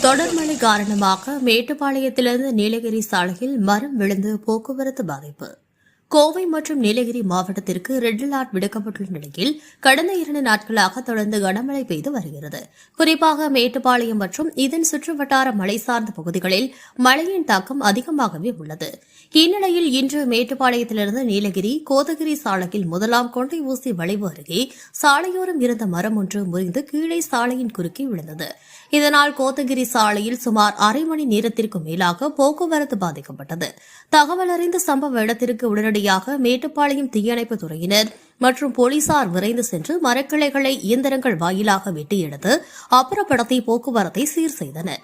தொடர் மழை காரணமாக மேட்டுப்பாளையத்திலிருந்து நீலகிரி சாலையில் மரம் விழுந்து போக்குவரத்து பாதிப்பு. கோவை மற்றும் நீலகிரி மாவட்டத்திற்கு ரெட் அலர்ட் விடுக்கப்பட்டுள்ள நிலையில் கடந்த இரண்டு நாட்களாக தொடர்ந்து கனமழை பெய்து வருகிறது. குறிப்பாக மேட்டுப்பாளையம் மற்றும் இதன் சுற்றுவட்டார மலை சார்ந்த பகுதிகளில் மழையின் தாக்கம் அதிகமாகவே உள்ளது. இந்நிலையில் இன்று மேட்டுப்பாளையத்திலிருந்து நீலகிரி கோதகிரி சாலையில் முதலாம் கொண்டை ஊசி வளைவு அருகே சாலையோரம் இருந்த மரம் ஒன்று முறிந்து கீழே சாலையின் குறுக்கே விழுந்தது. இதனால் கோத்தகிரி சாலையில் சுமார் அரை மணி நேரத்திற்கு மேலாக போக்குவரத்து பாதிக்கப்பட்டது. தகவல் அறிந்த சம்பவ இடத்திற்கு உடனடி உடனடியாக மேட்டுப்பாளையம் தீயணைப்பு துறையினர் மற்றும் போலீசார் விரைந்து சென்று மரக்கிளைகளை இயந்திரங்கள் வாயிலாக வெட்டி எடுத்து அப்புறப்படுத்தி போக்குவரத்தை சீர் செய்தனர்.